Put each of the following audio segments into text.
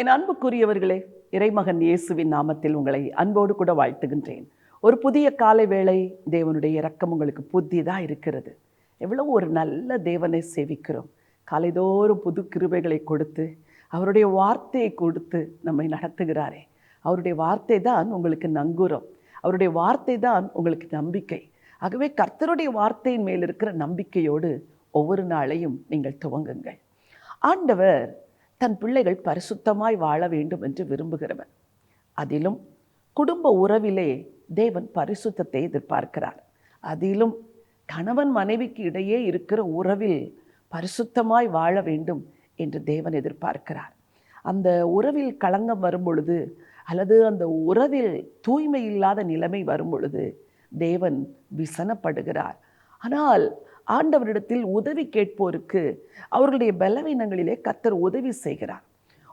என் அன்புக்குரியவர்களே இறைமகன் இயேசுவின் நாமத்தில் உங்களை அன்போடு கூட வாழ்த்துகின்றேன். ஒரு புதிய காலை வேளை தேவனுடைய இரக்கம் உங்களுக்கு புதிதாக இருக்கிறது. எவ்வளோ ஒரு நல்ல தேவனை சேவிக்கிறோம். காலைதோறும் புது கிருபைகளை கொடுத்து அவருடைய வார்த்தையை கொடுத்து நம்மை நடத்துகிறாரே. அவருடைய வார்த்தை தான் உங்களுக்கு நங்குரம். அவருடைய வார்த்தை தான் உங்களுக்கு நம்பிக்கை. ஆகவே கர்த்தருடைய வார்த்தையின் மேல் இருக்கிற நம்பிக்கையோடு ஒவ்வொரு நாளையும் நீங்கள் துவங்குங்கள். ஆண்டவர் தன் பிள்ளைகள் பரிசுத்தமாய் வாழ வேண்டும் என்று விரும்புகிறவர் அதிலும் குடும்ப உறவிலே தேவன் பரிசுத்தத்தை எதிர்பார்க்கிறார். அதிலும் கணவன் மனைவிக்கு இடையே இருக்கிற உறவில் பரிசுத்தமாய் வாழ வேண்டும் என்று தேவன் எதிர்பார்க்கிறார். அந்த உறவில் களங்கம் வரும் பொழுது அல்லது அந்த உறவில் தூய்மை இல்லாத நிலைமை வரும் பொழுது தேவன் விசனப்படுகிறார். ஆனால் ஆண்டவரிடத்தில் உதவி கேட்போருக்கு அவர்களுடைய பலவீனங்களிலே கத்தர் உதவி செய்கிறார்.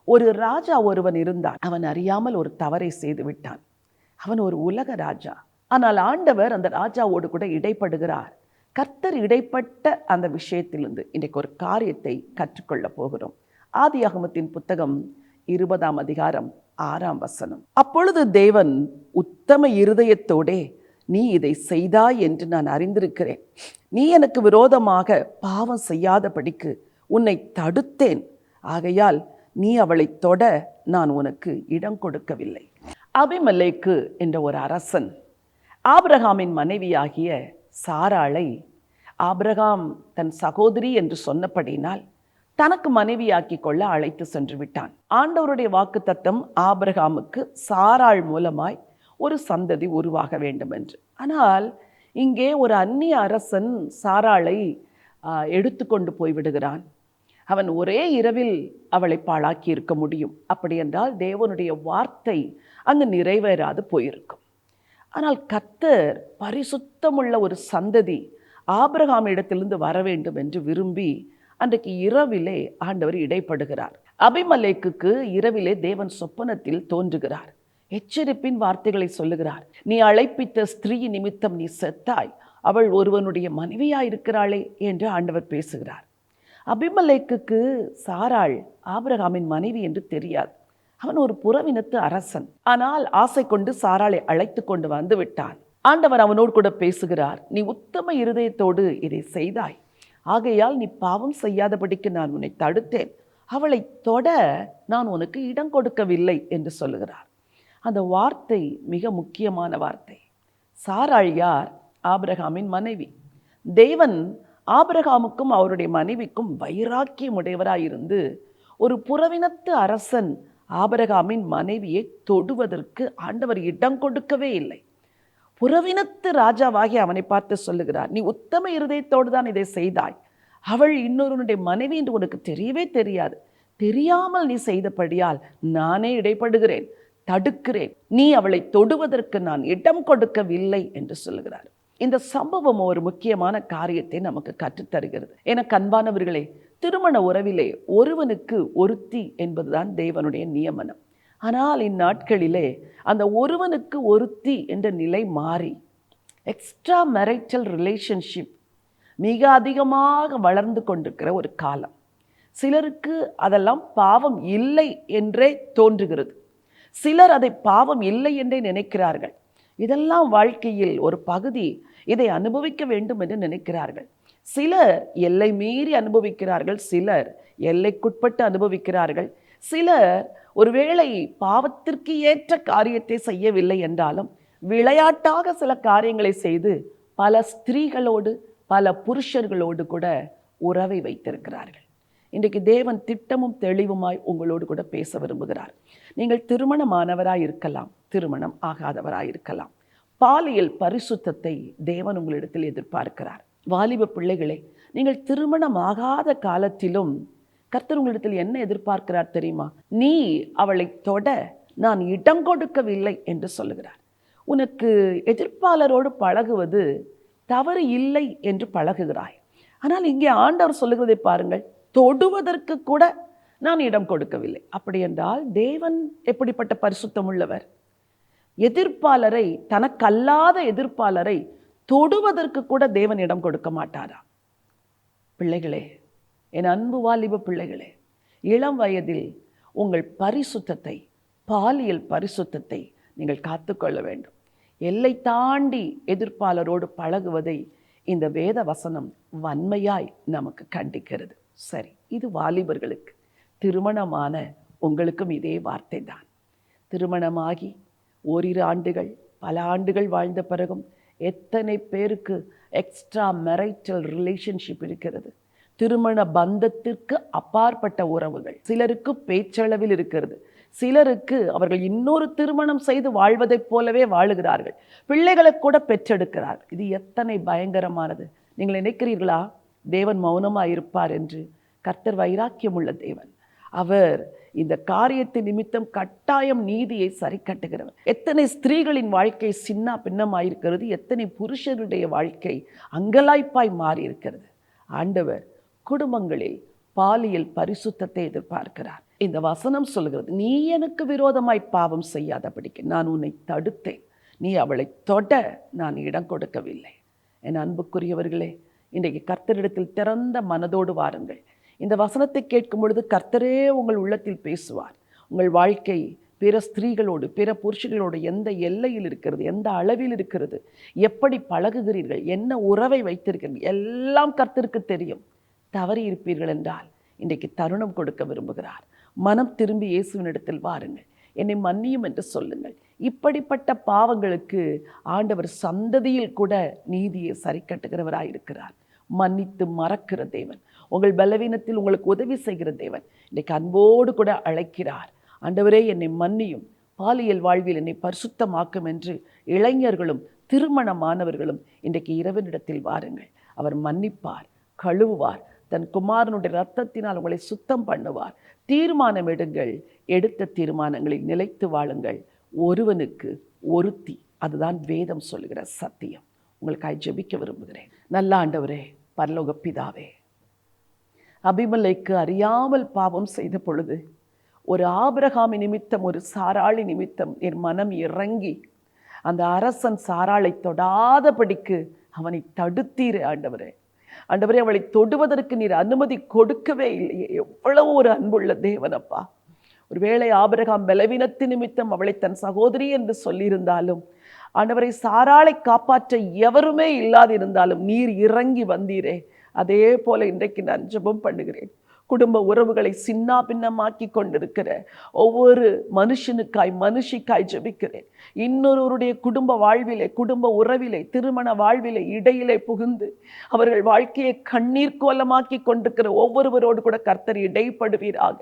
ஒரு ராஜா ஒருவன் இருந்தான். அவன் அறியாமல் ஒரு தவறை செய்து விட்டான். அவன் ஒரு உலக ராஜா. ஆனால் ஆண்டவர் அந்த ராஜாவோடு கூட இடைப்படுகிறார். கர்த்தர் இடைப்பட்ட அந்த விஷயத்திலிருந்து இன்றைக்கு ஒரு காரியத்தை கற்றுக்கொள்ளப் போகிறோம். ஆதி அகமத்தின் புத்தகம் இருபதாம் அதிகாரம் ஆறாம் வசனம். அப்பொழுது தேவன் உத்தம இருதயத்தோடே நீ இதை செய்தாய் என்று நான் அறிந்திருக்கிறேன். நீ எனக்கு விரோதமாக பாவம் செய்யாதபடிக்கு உன்னை தடுத்தேன். ஆகையால் நீ அவளை தொட நான் உனக்கு இடம் கொடுக்கவில்லை. அபிமலேக்கு என்ற ஒரு அரசன் ஆபிரகாமின் மனைவியாகிய சாராளை ஆபிரகாம் தன் சகோதரி என்று சொன்னபடினால் தனக்கு மனைவியாக்கி கொள்ள அழைத்து சென்று விட்டான். ஆண்டவருடைய வாக்கு தத்தம் ஆபிரகாமுக்கு சாராள் மூலமாய் ஒரு சந்ததி உருவாக வேண்டும் என்று ஆனால் இங்கே ஒரு அந்நிய அரசன் சாராளை எடுத்துக்கொண்டு போய்விடுகிறான் அவன் ஒரே இரவில் அவளை பாழாக்கி இருக்க முடியும். அப்படி என்றால் தேவனுடைய வார்த்தை அங்கு நிறைவேறாது போயிருக்கும். ஆனால் கத்தர் பரிசுத்தமுள்ள ஒரு சந்ததி ஆபிரகாம் இடத்திலிருந்து வர வேண்டும் என்று விரும்பி அன்றைக்கு இரவிலே ஆண்டவர் இடைப்படுகிறார். அபிமலேக்குக்கு இரவிலே தேவன் சொப்பனத்தில் தோன்றுகிறார். எச்சரிப்பின் வார்த்தைகளை சொல்லுகிறார். நீ அழைப்பித்த ஸ்திரீ நிமித்தம் நீ செத்தாய். அவள் ஒருவனுடைய மனைவியாயிருக்கிறாளே என்று ஆண்டவர் பேசுகிறார். அபிமலேக்குக்கு சாராள் ஆபிரகாமின் மனைவி என்று தெரியாது. அவன் ஒரு புறவினத்து அரசன். ஆனால் ஆசை கொண்டு சாராளை அழைத்து கொண்டு வந்து விட்டான். ஆண்டவர் அவனோடு கூட பேசுகிறார். நீ உத்தம இருதயத்தோடு இதை செய்தாய். ஆகையால் நீ பாவம் செய்யாதபடிக்கு நான் உன்னை தடுத்தேன். அவளை தொட நான் உனக்கு இடம் கொடுக்கவில்லை என்று சொல்லுகிறார். அந்த வார்த்தை மிக முக்கியமான வார்த்தை. சாராள் யார் ஆபிரகாமின் மனைவி. தேவன் ஆபிரகாமுக்கும் அவருடைய மனைவிக்கும் வைராக்கியம் உடையவராயிருந்து ஒரு புறவினத்து அரசன் ஆபரகாமின் மனைவியை தொடுவதற்கு ஆண்டவர் இடம் கொடுக்கவே இல்லை. புறவினத்து ராஜாவாகி அவனை பார்த்து சொல்லுகிறார் நீ உத்தம இருதயத்தோடு தான் இதை செய்தாய். அவள் இன்னொருவனுடைய மனைவி என்று உனக்கு தெரியவே தெரியாது. தெரியாமல் நீ செய்தபடியால் நானே இடைப்படுகிறேன். தடுக்கிறேன். நீ அவளை தொடுவதற்கு நான் இடம் கொடுக்கவில்லை என்று சொல்லுகிறார். இந்த சம்பவம் ஒரு முக்கியமான காரியத்தை நமக்கு கற்றுத்தருகிறது. என கண்பானவர்களே திருமண உறவிலே ஒருவனுக்கு ஒருத்தி என்பதுதான் தேவனுடைய நியமனம். ஆனால் இந்நாட்களிலே அந்த ஒருவனுக்கு ஒருத்தி என்ற நிலை மாறி எக்ஸ்ட்ரா மேரிட்டல் ரிலேஷன்ஷிப் மிக அதிகமாக வளர்ந்து கொண்டிருக்கிற ஒரு காலம். சிலருக்கு அதெல்லாம் பாவம் இல்லை என்றே தோன்றுகிறது. சிலர் அதை பாவம் இல்லை என்றே நினைக்கிறார்கள். இதெல்லாம் வாழ்க்கையில் ஒரு பகுதி இதை அனுபவிக்க வேண்டும் என்று நினைக்கிறார்கள். சிலர் எல்லை மீறி அனுபவிக்கிறார்கள் சிலர் எல்லைக்குட்பட்டு அனுபவிக்கிறார்கள். சிலர் ஒருவேளை பாவத்திற்கு ஏற்ற காரியத்தை செய்யவில்லை என்றாலும் விளையாட்டாக சில காரியங்களை செய்து பல ஸ்திரீகளோடு பல புருஷர்களோடு கூட உறவை வைத்திருக்கிறார்கள். இன்றைக்கு தேவன் திட்டமும் தெளிவுமாய் உங்களோடு கூட பேச விரும்புகிறார். நீங்கள் திருமணமானவராய் இருக்கலாம் திருமணம் ஆகாதவராய் இருக்கலாம். பாலியல் பரிசுத்தத்தை தேவன் உங்களிடத்தில் எதிர்பார்க்கிறார். வாலிப பிள்ளைகளே நீங்கள் திருமணம் ஆகாத காலத்திலும் கர்த்தர் உங்களிடத்தில் என்ன எதிர்பார்க்கிறார் தெரியுமா? நீ அவளை தொட நான் இடம் கொடுக்கவில்லை என்று சொல்லுகிறார். உனக்கு எதிர்ப்பாளரோடு பழகுவது தவறு இல்லை என்று பழகுகிறாய். ஆனால் இங்கே ஆண்டவர் சொல்லுகிறதை பாருங்கள். தொடுவதற்கு கூட நான் இடம் கொடுக்கவில்லை. அப்படி என்றால் தேவன் எப்படிப்பட்ட பரிசுத்தம் உள்ளவர்? எதிர்ப்பாளரை தனக்கல்லாத எதிர்ப்பாளரை தொடுவதற்கு கூட தேவன் இடம் கொடுக்க மாட்டாரா? பிள்ளைகளே என் அன்பு வாலிப பிள்ளைகளே இளம் வயதில் உங்கள் பரிசுத்தத்தை பாலியல் பரிசுத்தத்தை நீங்கள் காத்துக்கொள்ள வேண்டும். எல்லை தாண்டி எதிர்ப்பாளரோடு பழகுவதை இந்த வேத வசனம் வன்மையாய் நமக்கு கண்டிக்கிறது. சரி இது வாலிபர்களுக்கு. திருமணமான உங்களுக்கும் இதே வார்த்தை தான். திருமணமாகி ஓரிரு ஆண்டுகள் பல ஆண்டுகள் வாழ்ந்த பிறகும் எத்தனை பேருக்கு எக்ஸ்ட்ரா மெரைட்டல் ரிலேஷன்ஷிப் இருக்கிறது? திருமண பந்தத்திற்கு அப்பாற்பட்ட உறவுகள். சிலருக்கு பேச்சளவில் இருக்கிறது. சிலருக்கு அவர்கள் இன்னொரு திருமணம் செய்து வாழ்வதைப் போலவே வாழுகிறார்கள். பிள்ளைகளை கூட பெற்றெடுக்கிறார்கள். இது எத்தனை பயங்கரமானது. நீங்கள் நினைக்கிறீர்களா? தேவன் மௌனமாக இருப்பார் என்று கர்த்தர் வைராக்கியம் உள்ள தேவன். அவர் இந்த காரியத்தின் நிமித்தம் கட்டாயம் நீதியை சரி கட்டுகிறவர் எத்தனை ஸ்திரீகளின் வாழ்க்கை சின்ன பின்னமாயிருக்கிறது எத்தனை புருஷருடைய வாழ்க்கை அங்கலாய்ப்பாய் மாறி இருக்கிறது ஆண்டவர் குடும்பங்களில் பாலியல் பரிசுத்தத்தை எதிர்பார்க்கிறார். இந்த வசனம் சொல்கிறது நீ எனக்கு விரோதமாய் பாவம் செய்யாதபடிக்கு நான் உன்னை தடுத்தேன். நீ அவளை தொட நான் இடம் கொடுக்கவில்லை. என் அன்புக்குரியவர்களே இன்றைக்கு கர்த்தரிடத்தில் திறந்த மனதோடு வாருங்கள். இந்த வசனத்தை கேட்கும் பொழுது கர்த்தரே உங்கள் உள்ளத்தில் பேசுவார். உங்கள் வாழ்க்கை பிற ஸ்திரீகளோடு பிற புருஷர்களோடு எந்த எல்லையில் இருக்கிறது எந்த அளவில் இருக்கிறது எப்படி பழகுகிறீர்கள் என்ன உறவை வைத்திருக்கிறீர்கள் எல்லாம் கர்த்தருக்கு தெரியும். தவறி இருப்பீர்கள் என்றால் இன்றைக்கு தருணம் கொடுக்க விரும்புகிறார். மனம் திரும்பி இயேசுவினிடத்தில் வாருங்கள். என்னை மன்னியும் என்று சொல்லுங்கள். இப்படிப்பட்ட பாவங்களுக்கு ஆண்டவர் சந்ததியில் கூட நீதியை சரி கட்டுகிறவராக இருக்கிறார் மன்னித்து மறக்கிற தேவன். உங்கள் பலவீனத்தில் உங்களுக்கு உதவி செய்கிற தேவன். இன்றைக்கு அன்போடு கூட அழைக்கிறார். ஆண்டவரே என்னை மன்னியும். பாலியல் வாழ்வில் என்னை பரிசுத்தமாக்கும் என்று இளைஞர்களும் திருமணமானவர்களும் இன்றைக்கு இரவனிடத்தில் வாருங்கள். அவர் மன்னிப்பார் கழுவுவார் தன் குமாரனுடைய ரத்தத்தினால் உங்களை சுத்தம் பண்ணுவார். தீர்மானம் எடுங்கள். எடுத்த தீர்மானங்களில் நிலைத்து வாழுங்கள். ஒருவனுக்கு ஒருத்தி. அதுதான் வேதம் சொல்லுகிற சத்தியம். உங்களுக்காக ஜெபிக்க விரும்புகிறேன். நல்ல ஆண்டவரே பரலோக பிதாவே அபிமலைக்கு அறியாமல் பாவம் செய்த பொழுது ஒரு ஆபிரகாமி நிமித்தம் ஒரு சாராளி நிமித்தம் என் மனம் இறங்கி அந்த அரசன் சாராளை தொடாதபடிக்கு அவனை தடுத்தீர் ஆண்டவரே. ஆண்டவரே அவளை தொடுவதற்கு நீர் அனுமதி கொடுக்கவே இல்லையே. எவ்வளவு ஒரு அன்புள்ள தேவனப்பா. ஒருவேளை ஆபிரகாம் பலவீனத்து நிமித்தம் அவளை தன் சகோதரி என்று சொல்லியிருந்தாலும் ஆண்டவரை சாராளை காப்பாற்ற எவருமே இல்லாதிருந்தாலும் நீர் இறங்கி வந்தீரே. அதே போல இன்றைக்கு நான் ஜெபம் பண்ணுகிறேன். குடும்ப உறவுகளை சின்னா பின்னமாக்கி கொண்டிருக்கிற ஒவ்வொரு மனுஷனுக்காய் மனுஷிக்காய் ஜெபிக்கிறேன். இன்னொருவருடைய குடும்ப வாழ்விலே குடும்ப உறவிலே திருமண வாழ்விலே இடையிலே புகுந்து அவர்கள் வாழ்க்கையை கண்ணீர் கோலமாக்கி கொண்டிருக்கிற ஒவ்வொருவரோடு கூட கர்த்தர் இடைப்படுவீராக.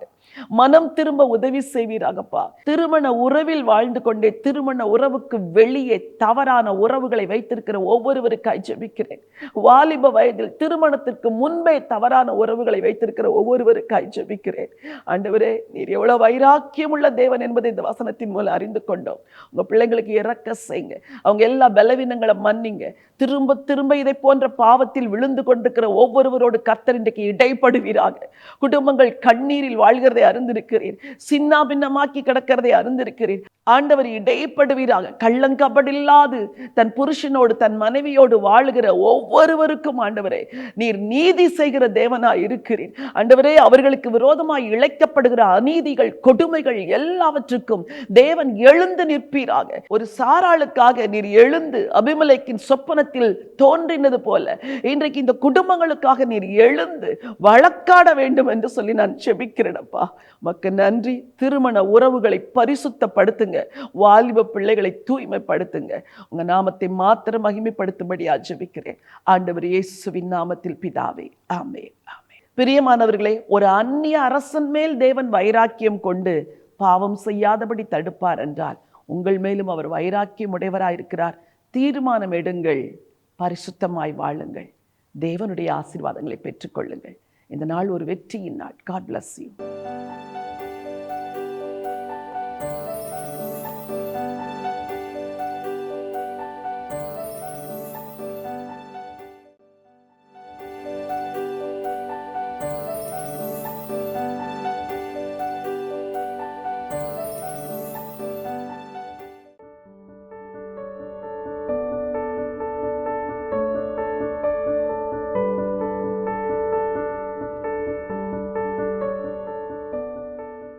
மனம் திரும்ப உதவி செய்வீராகப்பா. திருமண உறவில் வாழ்ந்து கொண்டே திருமண உறவுக்கு வெளியே தவறான உறவுகளை வைத்திருக்கிற ஒவ்வொருவருக்காய் ஜெபிக்கிறேன். வாலிப வயதில் திருமணத்திற்கு முன்பே தவறான உறவுகளை வைத்திருக்கிற ஒவ்வொருவருக்காய் ஜெபிக்கிறேன். ஆண்டவரே நீர் எவ்வளோ வைராக்கியம் உள்ள தேவன் என்பதை இந்த வசனத்தின் மூலம் அறிந்து கொண்டோம். உங்கள் பிள்ளைங்களுக்கு இறக்க செய்யுங்க. அவங்க எல்லா பலவீனங்களை மன்னிங்க. திரும்ப திரும்ப இதை போன்ற பாவத்தில் விழுந்து கொண்டிருக்கிற ஒவ்வொருவரோடு கர்த்தர் இன்றைக்கு இடைப்படுவீராக. குடும்பங்கள் கண்ணீரில் வாழ்கிறதை அறிந்திருக்கிறேன் சின்ன பின்னமாக்கி கிடக்கிறதை அறிந்திருக்கிறேன் ஆண்டவர் இடைப்படுவீராக. கள்ளங்கபடில்லாது தன் புருஷனோடு தன் மனைவியோடு வாழுகிற ஒவ்வொருவருக்கும் ஆண்டவரே நீர் நீதி செய்கிற தேவனாய் இருக்கிறீர். ஆண்டவர் ஆண்டவரே அவர்களுக்கு விரோதமாய் இழைக்கப்படுகிற அநீதிகள் கொடுமைகள் எல்லாவற்றுக்கும் தேவன் எழுந்து நிற்பீராக. ஒரு சாராளுக்காக நீர் எழுந்து அபிமலைக்கின் சொப்பனத்தில் தோன்றினது போல இன்றைக்கு இந்த குடும்பங்களுக்காக நீர் எழுந்து வழக்காட வேண்டும் என்று சொல்லி நான் செபிக்கிறேனப்பா மக்கு நன்றி. திருமண உறவுகளை பரிசுத்தப்படுத்துங்க. வாலிப பிள்ளைகளை தூய்மைப்படுத்துங்க. உங்க நாமத்தை மாத்திரம் மகிமைப்படுத்தும்படியா ஜெபிக்கிறேன் ஆண்டவர் இயேசுவின் நாமத்தில் பிதாவே. ஆமே ஆமே பிரியமானவர்களே ஒரு அந்நிய அரசன் மேல் தேவன் வைராக்கியம் கொண்டு பாவம் செய்யாதபடி தடுப்பார் என்றால் உங்கள் மேலும் அவர் வைராக்கியம் உடையவராயிருக்கிறார் தீர்மானம் எடுங்கள் பரிசுத்தமாய் வாழுங்கள். தேவனுடைய ஆசீர்வாதங்களை பெற்றுக்கொள்ளுங்கள். இந்த நாள் ஒரு வெற்றியின் நாள். God bless you